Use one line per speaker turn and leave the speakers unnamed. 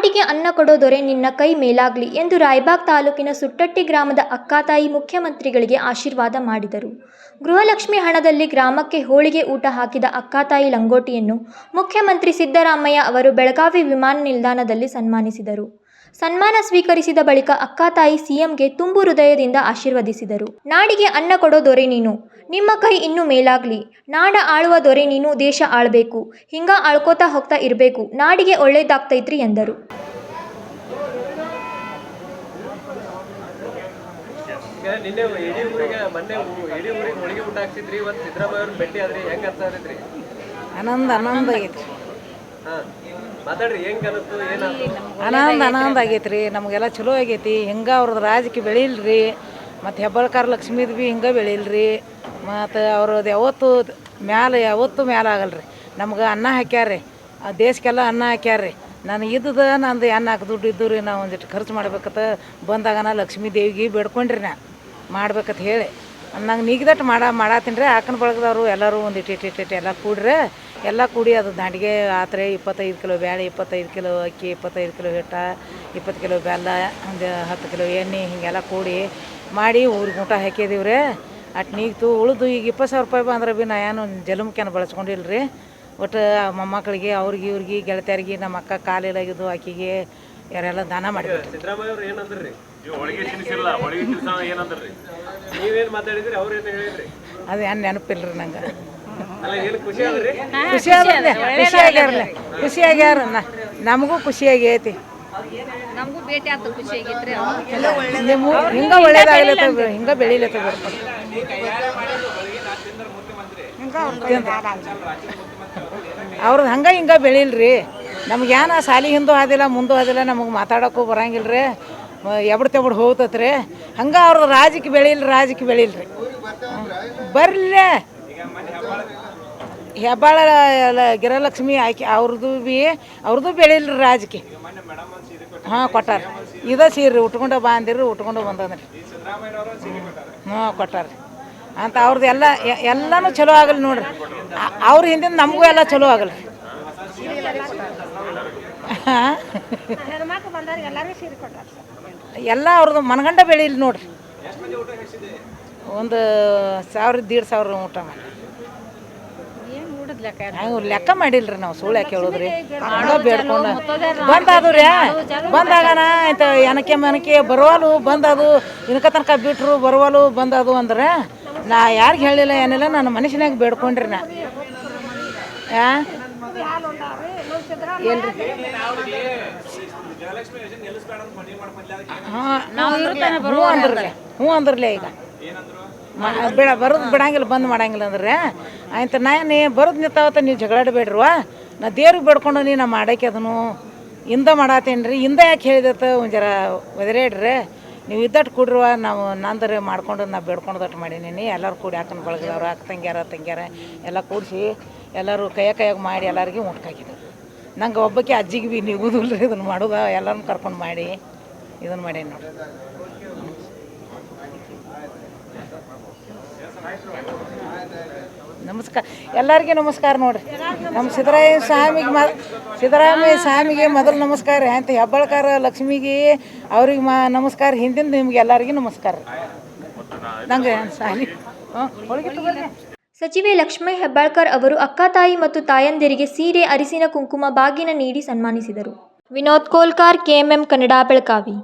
ನಾಡಿಗೆ ಅನ್ನ ಕೊಡೋ ದೊರೆ ನಿನ್ನ ಕೈ ಮೇಲಾಗ್ಲಿ ಎಂದು ರಾಯಬಾಗ್ ತಾಲೂಕಿನ ಸುಟ್ಟಟ್ಟಿ ಗ್ರಾಮದ ಅಕ್ಕಾತಾಯಿ ಮುಖ್ಯಮಂತ್ರಿಗಳಿಗೆ ಆಶೀರ್ವಾದ ಮಾಡಿದರು. ಗೃಹಲಕ್ಷ್ಮಿ ಹಣದಲ್ಲಿ ಗ್ರಾಮಕ್ಕೆ ಹೋಳಿಗೆ ಊಟ ಹಾಕಿದ ಅಕ್ಕಾತಾಯಿ ಲಂಗೋಟಿಯನ್ನು ಮುಖ್ಯಮಂತ್ರಿ ಸಿದ್ದರಾಮಯ್ಯ ಅವರು ಬೆಳಗಾವಿ ವಿಮಾನ ನಿಲ್ದಾಣದಲ್ಲಿ ಸನ್ಮಾನಿಸಿದರು. ಸನ್ಮಾನ ಸ್ವೀಕರಿಸಿದ ಬಳಿಕ ಅಕ್ಕ ತಾಯಿ ಸಿಎಂಗೆ ತುಂಬು ಹೃದಯದಿಂದ ಆಶೀರ್ವದಿಸಿದರು. ನಾಡಿಗೆ ಅನ್ನ ಕೊಡೋ ದೊರೆ ನೀನು. ನಿಮ್ಮ ಕೈ ಇನ್ನೂ ಮೇಲಾಗ್ಲಿ. ನಾಡ ಆಳುವ ದೊರೆ ನೀನು ದೇಶ ಆಳ್ಬೇಕು. ಹಿಂಗ ಆಳ್ಕೋತಾ ಹೋಗ್ತಾ ಇರಬೇಕು. ನಾಡಿಗೆ ಒಳ್ಳೇದಾಗ್ತೈತ್ರಿ ಎಂದರು.
ನಿನ್ನೆ ಇಡೀ ಊರಿಗೆ ಮೊನ್ನೆ ಊ- ಇಡೀ ಊರಿಗೆ ಹೋಳಿಗೆ ಊಟ ಹಾಕ್ಸಿದ್ರಿ ಇವತ್ತು ಸಿದ್ದರಾಮಯ್ಯ ಅವ್ರನ್ನ ಭೇಟಿ ಆದ್ರಿ ಹೆಂಗ್ ಅನ್ಸಾತೈತ್ರಿ
ಆನಂದ ಆನಂದ ಆಗೈತಿ
ಹಾ.
ಆನಂದ ಆನಂದ ಆಗೈತಿ ನಮಗೆಲ್ಲ ಚಲೋ ಆಗೈತಿ. ಹಿಂಗೆ ಅವ್ರದ್ದು ರಾಜಕೀಯ ಬೆಳಿಲ್ರಿ. ಮತ್ತು ಹೆಬ್ಬಳ್ಕಾರ ಲಕ್ಷ್ಮೀದ್ ಭೀ ಹಿಂಗೆ ಬೆಳಿಲ್ರಿ. ಮತ್ತು ಅವ್ರದ್ದು ಯಾವತ್ತು ಮ್ಯಾಲೆ, ಯಾವತ್ತೂ ಮ್ಯಾಲೆ ಆಗಲ್ರಿ. ನಮ್ಗೆ ಅನ್ನ ಹಾಕ್ಯಾರ್ರಿ. ಆ ದೇಶಕ್ಕೆಲ್ಲ ಅನ್ನ ಹಾಕ್ಯಾರ್ರಿ. ನಾನು ಇದ್ದದ, ನಂದು ಅನ್ನ ಹಾಕಿ ದುಡ್ಡು ಇದ್ದು ರೀ ನಾವು ಒಂದಿಷ್ಟು ಖರ್ಚು ಮಾಡ್ಬೇಕತ್ತ ಬಂದಾಗನ ಲಕ್ಷ್ಮೀ ದೇವಿಗೆ ಬೇಡ್ಕೊಂಡ್ರಿ ನಾ. ಮಾಡ್ಬೇಕಂತ ಹೇಳಿ. ನಂಗೆ ನೀಗದಟ್ಟು ಮಾಡ ಮಾಡತ್ತೀನಿ ರೀ ಆಕನ ಬಳಗದವರು ಎಲ್ಲರೂ ಒಂದು ಇಟ್ಟು ಇಟ್ಟು ಇಟ್ಟು ಎಲ್ಲ ಕೂಡ್ರೆ ಎಲ್ಲ ಕೂಡಿ ಅದು ದಾಂಡಿಗೆ ಆತ್ರೆ ಇಪ್ಪತ್ತೈದು ಕಿಲೋ ಬ್ಯಾಳೆ ಇಪ್ಪತ್ತೈದು ಕಿಲೋ ಅಕ್ಕಿ ಇಪ್ಪತ್ತೈದು ಕಿಲೋ ಹಿಟ್ಟ ಇಪ್ಪತ್ತು ಕಿಲೋ ಬೆಲ್ಲ ಒಂದು ಹತ್ತು ಕಿಲೋ ಎಣ್ಣೆ ಹೀಗೆಲ್ಲ ಕೂಡಿ ಮಾಡಿ ಊರಿಗೆ ಊಟ ಹಾಕಿದೀವಿ ರೀ ಅಟ್ ನೀಗ್ತು ಉಳಿದು ಈಗ ಇಪ್ಪತ್ತು ಸಾವಿರ ರೂಪಾಯಿ ಬಂದ್ರೆ ಭೀ ನಾ ಏನು ಜಲಮಕ್ಕೆನ ಬಳಸ್ಕೊಂಡಿಲ್ಲ ರೀ ಒಟ್ಟು ಮೊಮ್ಮಕ್ಕಳಿಗೆ ಅವ್ರಿಗೆ ಇವ್ರಿಗೆ ಗೆಳತಿಯರಿಗೆ ನಮ್ಮ ಅಕ್ಕ ಕಾಲಿಲಾಗಿದ್ದು ಆಕಿಗೆ ಯಾರೆಲ್ಲ ದಾನ ಮಾಡಿಬಿಟ್ರು
ಸಿದ್ದರಾಮಯ್ಯ ಅವ್ರು ಏನಂದ್ರಿ?
ಹೋಳಿಗೆ ತಿನ್ಸಿಲ್ಲ ಹೋಳಿಗೆ ತಿನ್ಸ ಏನಂದ್ರಿ?
ನೀವೇನ್ ಮಾತಾಡಿದ್ರಿ ಅವ್ರ ಏನ್ ಹೇಳಿದ್ರಿ?
ಅದು ಏನು ನೆನಪಿಲ್ಲ ರೀ ನಂಗೆ.
ಖುಷಿ ಆದ್ರಿ?
ಖುಷಿ ಆಗ್ಯಾರಲ್ಲ ಖುಷಿ ಆಗ್ಯಾರ ನ- ನಮಗೂ ಖುಷಿ ಆಗೈತಿ.
ನಮಗೂ ಭೇಟಿ ಆತು ಖುಷಿ ಆಗೈತ್ರಿ
ನಿಮ್ಮ ಹಿಂಗ ಒಳ್ಳೇದಾಗ್ಲತ್ತ ಹಿಂಗ ಬೆಳಿಲತ್ತ ಅವ್ರದ್ದು ಹಂಗ ಹಿಂಗ. ಬೆಳಿಲ್ರಿ. ನಮ್ಗೆ ಏನ ಸಾಲಿ ಹಿಂದೂ ಆದಿಲ್ಲ ಮುಂದೂ ಆದಿಲ್ಲ ನಮಗೆ ಮಾತಾಡೋಕ್ಕೂ ಬರಂಗಿಲ್ರಿ. ರೀ ಎಬಡ್ ತೆಬಡ್ ಹೋಗ್ತತ್ರಿ. ಹಂಗ ಅವ್ರದ್ದು ರಾಜಕ್ಕೆ ಬೆಳಿಲ್ರಿ ರಾಜಕ್ಕೆ ಬೆಳಿಲ್ರಿ. ಬರ್ಲೇ. ಹೆಬ್ಬಾಳ ಗಿರಲಕ್ಷ್ಮಿ ಆಯ್ಕೆ ಅವ್ರದ್ದು ಭೀ ಅವ್ರದ್ದು ಬೆಳಿಲ್ರಿ ರಾಜಕೀಯ. ಹಾಂ, ಕೊಟ್ಟಾರ. ಇದ ಸೀರೆ ಉಟ್ಕೊಂಡು ಬಾ ಅಂದಿರಿ ಉಟ್ಕೊಂಡು ಬಂದದ್ರಿ. ಹ್ಞೂ ಕೊಟ್ಟಾರ ಅಂತ ಅವ್ರದ್ದು ಎಲ್ಲ ಎಲ್ಲನೂ ಚಲೋ ಆಗಲ್ಲ ನೋಡ್ರಿ. ಅವ್ರ ಹಿಂದಿನ ನಮಗೂ ಎಲ್ಲ ಚಲೋ ಆಗಲ್ಲ ಎಲ್ಲ ಅವ್ರದ್ದು ಮನಗಂಡ ಬೆಳಿಲ್ಲ ನೋಡ್ರಿ. ಒಂದು ಸಾವಿರ ದೀಡ್ ಸಾವಿರ ಊಟ ಮಾಡಿ. ನಾವು ಲೆಕ್ಕ ಮಾಡಿಲ್ರಿ ನಾವು ಸುಳ್ಳು ಯಾಕೆ ಹೇಳೋದ್ರಿ? ಹಂಗ ಬೇಡ್ಕೊಂಡು ಬಂದಾದು ರೀ ಬಂದಾಗನ ಆಯ್ತು ಏನಕ್ಕೆ ಮನಕೆ ಬರುವಲು ಬಂದದು ಇನ್ಕ ತನಕ ಬಿಟ್ರು ಬರುವಲು ಬಂದದು ಅಂದ್ರೆ ನಾ ಯಾರಿಗೆ ಹೇಳಿಲ್ಲ ಏನಿಲ್ಲ ನನ್ನ ಮನುಷ್ಯನಾಗ ಬೇಡ್ಕೊಂಡ್ರಿ ನಾ. ಹಾ ನಾವು ಹ್ಞೂ ಅಂದ್ರಲ್ಲ ಹ್ಞೂ ಅಂದ್ರಲ್ಲ ಈಗ. ಬಿಡ, ಬರೋದು ಬಿಡಂಗಿಲ್ಲ, ಬಂದ್ ಮಾಡಂಗಿಲ್ಲ ಅಂದ್ರೆ ಆಯ್ತು ನಾನು ಬರೋದು ನಿಂತಾವತ್ತ ನೀವು ಜಗಳಾಡಬೇಡ್ರವ ನಾ ದೇವ್ರಿಗೆ ಬೇಡ್ಕೊಂಡು ನೀ ನಾ ಮಾಡಕ್ಕೆ ಅದನ್ನು ಇಂದ ಮಾಡತ್ತೇನೆ ರೀ ಇಂದ ಯಾಕೆ ಹೇಳಿದತ್ತ ಒಂದು ಜರ ಒದರೇಡ್ರಿ ನೀವು ಇದ್ದಟ್ಟು ಕೂಡ್ರವ, ನಾವು ನಂದರೆ ಮಾಡ್ಕೊಂಡು ನಾ ಬೇಡ್ಕೊಂಡದಟ್ಟು ಮಾಡೀನಿ ಎಲ್ಲರೂ ಕೂಡಿ ಹಾಕೊಂಡು ಬಳಗದವ್ರು, ಅಕ್ಕ ತಂಗ್ಯಾರ ತಂಗ್ಯಾರ ಎಲ್ಲ ಕೂಡಿಸಿ ಎಲ್ಲರೂ ಕೈಯ ಕೈಯಾಗ ಮಾಡಿ ಎಲ್ಲರಿಗೂ ಹಾಕಿದ್ರು ನಂಗೆ ಒಬ್ಬಕ್ಕೆ ಅಜ್ಜಿಗೆ ಭೀ ನಿಗುದಿಲ್ಲ ರೀ ಇದನ್ನು ಮಾಡೋದ ಎಲ್ಲರನ್ನು ಕರ್ಕೊಂಡು ಮಾಡಿ ಇದನ್ನು ಮಾಡೇನಿ ನೋಡಿ ನಮಸ್ಕಾರ. ಎಲ್ಲರಿಗೂ ನಮಸ್ಕಾರ ನೋಡ್ರಿ. ನಮ್ಮ ಸಿದ್ದರಾಮಯ್ಯ ಸ್ವಾಮಿಗೆ ಮ ಸಿದ್ದರಾಮಯ್ಯ ಸ್ವಾಮಿಗೆ ಮೊದಲು ನಮಸ್ಕಾರ ಅಂತ ಹೆಬ್ಬಳ್ಕಾರ ಲಕ್ಷ್ಮಿಗೆ ಅವ್ರಿಗೆ ಮಾ ನಮಸ್ಕಾರ. ಹಿಂದಿನ ನಿಮ್ಗೆ ಎಲ್ಲರಿಗೂ ನಮಸ್ಕಾರ ನಂಗೆ ಹ್ಞೂ
ಸಚಿವೆ ಲಕ್ಷ್ಮೀ ಹೆಬ್ಬಾಳ್ಕರ್ ಅವರು ಅಕ್ಕ ತಾಯಿ ಮತ್ತು ತಾಯಂದಿರಿಗೆ ಸೀರೆ, ಅರಿಸಿನ ಕುಂಕುಮ, ಬಾಗಿನ ನೀಡಿ ಸನ್ಮಾನಿಸಿದರು. ವಿನೋದ್ ಕೋಲ್ಕಾರ್, ಕೆಎಂಎಂ ಕನ್ನಡ ಬೆಳಗಾವಿ.